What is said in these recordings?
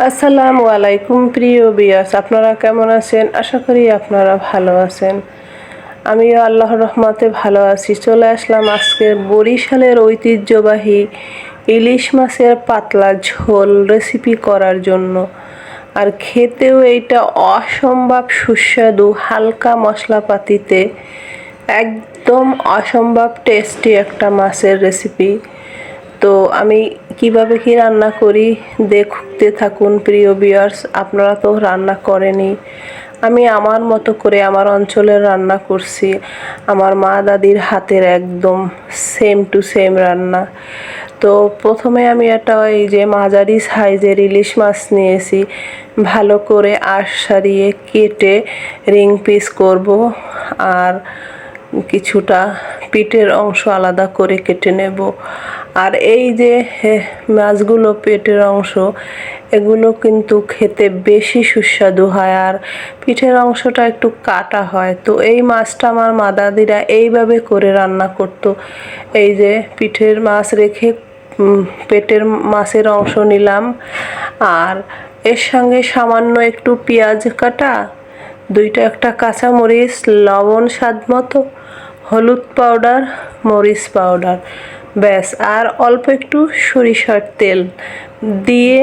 আসসালামু আলাইকুম, প্রিয় বিয়াস, আপনারা কেমন আছেন? আশা করি আপনারা ভালো আছেন। আমিও আল্লাহর রহমতে ভালো আছি। চলে আসলাম আজকে বরিশালের ঐতিহ্যবাহী ইলিশ মাছের পাতলা ঝোল রেসিপি করার জন্য। আর খেতেও এইটা অসম্ভব সুস্বাদু হালকা মশলাপাতিতে, একদম অসম্ভব টেস্টি একটা মাছের রেসিপি তো আমি কীভাবে কি রান্না করি? দেখতে থাকুন প্রিয় বিয়ার্স আপনারা তো রান্না করেনি আমি আমার মতো করে আমার অঞ্চলের রান্না করছি। আমার মা দাদির হাতের একদম সেম টু সেম রান্না। তো প্রথমে আমি একটা এই যে মাঝারি সাইজের ইলিশ মাছ নিয়েছি। ভালো করে আশ সারিয়ে কেটে রিং পিস করব আর কিছুটা পিঠের অংশ আলাদা করে কেটে নেব। আর এই যে মাছগুলো পেটের অংশ, এগুলো কিন্তু খেতে বেশি সুস্বাদু হয় আর পিঠের অংশটা একটু কাটা হয়। তো এই মাছটা আমার মাদাদিরা এইভাবে করে রান্না করতো। এই যে, পিঠের মাছ রেখে পেটের মাছের অংশ নিলাম আর এর সঙ্গে সামান্য একটু পেঁয়াজ কাটা, দুইটা একটা কাঁচামরিচ, লবণ স্বাদ মতো, হলুদ পাউডার, মরিচ পাউডার। ব্যাস, আর অল্প একটু সরিষার তেল দিয়ে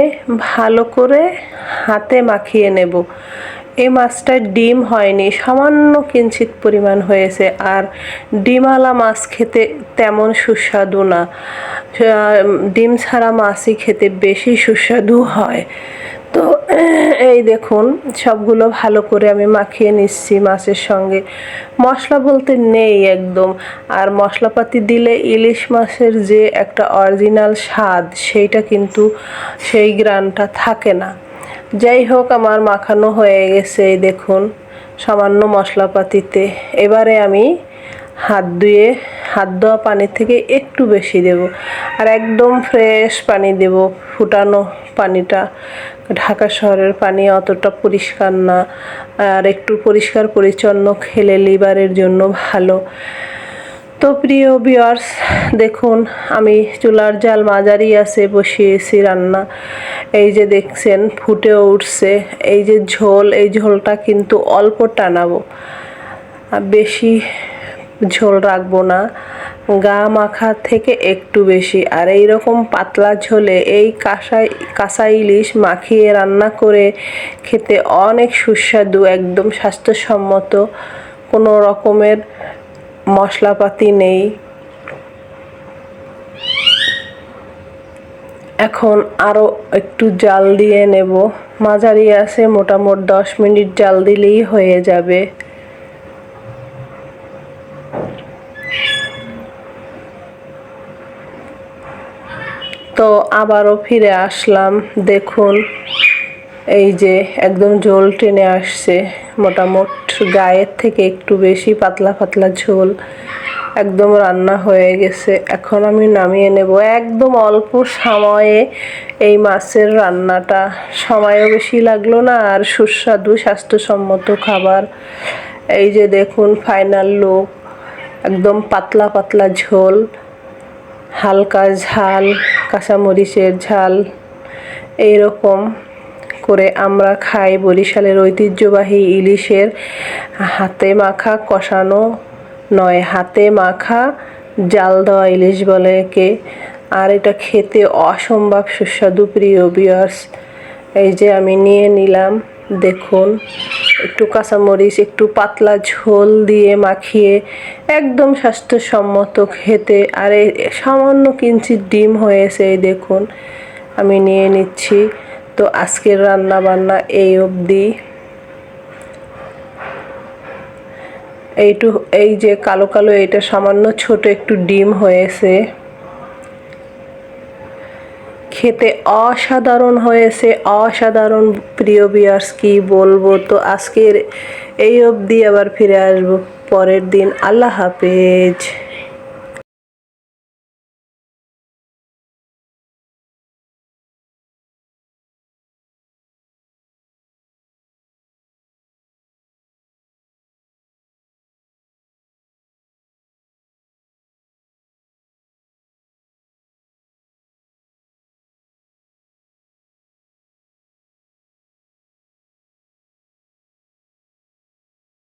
ভালো করে হাতে মাখিয়ে নেব। এই মাছটায় ডিম হয়নি, সামান্য কিঞ্চিত পরিমাণ হয়েছে, আর ডিমওয়ালা মাছ খেতে তেমন সুস্বাদু না। ডিম ছাড়া মাছই খেতে বেশি সুস্বাদু হয়। তো, এই দেখুন, সবগুলো ভালো করে আমি মাখিয়ে নিচ্ছি মাছের সঙ্গে। মশলা বলতে নেই একদম। আর মশলাপাতি দিলে ইলিশ মাছের যে একটা অরিজিনাল স্বাদ, সেইটা কিন্তু সেই গ্রানটা থাকে না। যাই হোক, আমার মাখানো হয়ে গেছে, এই দেখুন, সামান্য মশলাপাতিতে। এবারে আমি হাত ধুয়ে, হাত ধোয়া পানির থেকে একটু বেশি দেব। আর একদম ফ্রেশ পানি দেব, ফুটানো পানিটা ঢাকা শহরের পানি অতটা পরিষ্কার না, আর একটু পরিষ্কার পরিচ্ছন্ন খেলে লিভারের জন্য ভালো। তো প্রিয় বিয়ার্স দেখুন, আমি চুলার জাল মাঝারি আছে, বসিয়েছি রান্না। এই যে দেখছেন ফুটেও উঠছে। এই যে ঝোল, এই ঝোলটা কিন্তু অল্প টানাবো। বেশি ঝোল রাখব না। গা মাখা থেকে একটু বেশি। আর এই রকম পাতলা ঝোলে এই কাঁসাই কাঁসা ইলিশ মাখিয়ে রান্না করে খেতে অনেক সুস্বাদু, একদম স্বাস্থ্যসম্মত। কোনো রকমের মশলাপাতি নেই। এখন আরও একটু জাল দিয়ে নেব। মাঝারি আছে, মোটামুট দশ মিনিট জাল দিলেই হয়ে যাবে। তো আবারও ফিরে আসলাম। দেখুন, এই যে একদম ঝোল টেনে আসছে। মোটামুট গায়ের থেকে একটু বেশি পাতলা পাতলা ঝোল একদম রান্না হয়ে গেছে। এখন আমি নামিয়ে নেব একদম অল্প সময়ে এই মাছের রান্নাটা। সময়ও বেশি লাগল না, আর সুস্বাদু, স্বাস্থ্যসম্মত খাবার। এই যে দেখুন ফাইনাল লুক একদম পাতলা পাতলা ঝোল, হালকা ঝাল। কাঁচামরিচের ঝাল এইরকম করে আমরা খাই। বরিশালের ঐতিহ্যবাহী ইলিশের হাতে মাখা কষানো নয়, হাতে মাখা জাল দেওয়া ইলিশ বলে একে। আর এটা খেতে অসম্ভব সুস্বাদু, প্রিয় বিয়ার্স এই যে আমি নিয়ে নিলাম, দেখুন। একটু কাঁচামরিচ, একটু পাতলা ঝোল দিয়ে মাখিয়ে একদম স্বাস্থ্যসম্মত খেতে। আর এই সামান্য কিঞ্চিত ডিম হয়েছে, এই দেখুন, আমি নিয়ে নিচ্ছি। তো আজকের রান্না বান্না এই অবধি। এইটু, এই যে কালো কালো এটা সামান্য ছোট একটু ডিম হয়েছে। খেতে অসাধারণ হয়েছে। অসাধারণ প্রিয় বিয়ার্স কি বলব? তো আজকের এই অবধি আবার ফিরে আসব। পরের দিন। আল্লাহ হাফেজ।